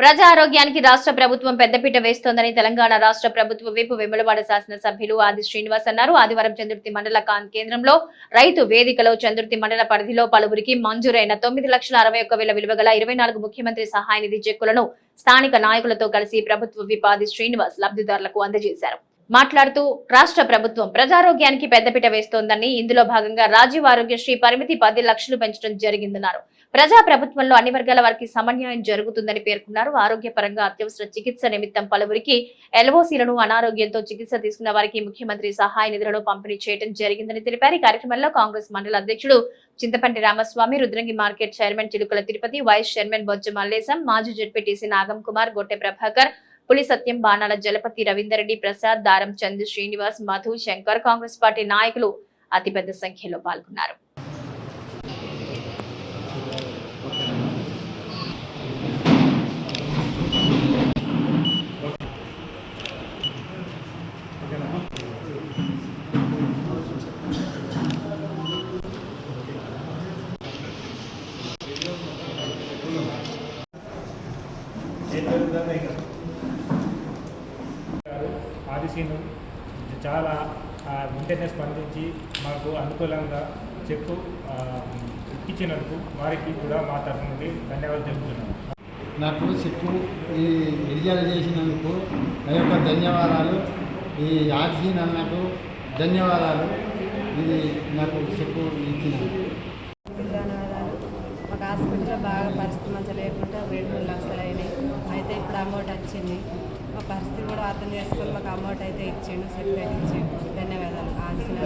ప్రజా ఆరోగ్యానికి రాష్ట్ర ప్రభుత్వం పెద్దపీట వేస్తోందని తెలంగాణ రాష్ట్ర ప్రభుత్వ వైపు వెములవాడ శాసనసభ్యులు ఆది శ్రీనివాస్ అన్నారు. ఆదివారం చంద్రుతి మండల కాన్ కేంద్రంలో రైతు వేదికలో చంద్రుతి మండల పరిధిలో పలువురికి మంజూరైన తొమ్మిది లక్షల అరవై ఒక్క వేల విలువ గల ఇరవై నాలుగు ముఖ్యమంత్రి సహాయ నిధి చెక్కులను స్థానిక నాయకులతో కలిసి ప్రభుత్వ విప్ ఆది శ్రీనివాస్ లబ్ధిదారులకు అందజేశారు. మాట్లాడుతూ రాష్ట్ర ప్రభుత్వం ప్రజారోగ్యానికి పెద్దపీట వేస్తోందని ఇందులో భాగంగా రాజీవ్ ఆరోగ్యశ్రీ పరిమితి పది లక్షలు పెంచడం జరిగిందన్నారు. ప్రజా ప్రభుత్వంలో అన్ని వర్గాల వారికి సమన్యాయం జరుగుతుందని పేర్కొన్నారు. ఆరోగ్యపరంగా అత్యవసర చికిత్స నిమిత్తం పలువురికి ఎల్ఓసీలను అనారోగ్యంతో చికిత్స తీసుకున్న వారికి ముఖ్యమంత్రి సహాయ నిధులను పంపిణీ చేయడం జరిగిందని తెలిపారు. ఈ కార్యక్రమంలో కాంగ్రెస్ మండల అధ్యక్షుడు Chinthapanti Ramaswamy Rudrangi market chairman Chilukala Tirupati vice chairman Bojja Mallesham మాజీ Z P T C Nagam Kumar Gotte Prabhakar Puli Satyam Banala Jalapathi Ravinder Reddy Prasad Daram Chand Srinivas Madhu Shankar Congress party నాయకులు అతిపెద్ద సంఖ్యలో పాల్గొన్నారు. ఆదిశీను చాలా వెంటనే స్పందించి మాకు అనుకూలంగా చెక్కు ఇచ్చినందుకు వారికి కూడా మా తరఫు నుండి ధన్యవాదాలు తెలుపుతున్నాను. నాకు చెక్కు ఈ విడుదల చేసినందుకు నా యొక్క ధన్యవాదాలు. ఈ ఆర్జీన్ అన్నకు ధన్యవాదాలు. ఇది నాకు చెక్కు ఇచ్చినందుకు. ధన్యవాదాలు మాకు హాస్పిటల్లో బాగా పరిస్థితి మంచిగా లేకుండా రెండు మూడు లక్షలు అయితే ఇప్పుడు అమౌంట్ వచ్చింది. మా పరిస్థితి కూడా అర్థం చేసుకొని మాకు అమౌంట్ అయితే ఇచ్చిండు సెట్ ఇచ్చిండు. ధన్యవాదాలు. ఆన్సర్